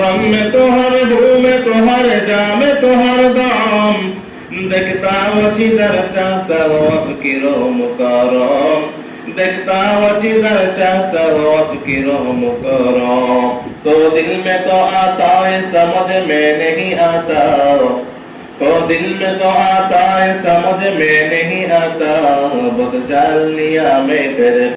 हर रंग में तो हर धूम तो हर जामे तो हर दाम। देखता वो जिधर चाहता हो अफकिरो मुकरम देखता वो जिधर चाहता हो अफकिरो मुकरम तो दिल में तो आता है, समझ में नहीं आता। तो दिल में तो आता है, समझ में नहीं आता। बस जान लिया मैं तेरे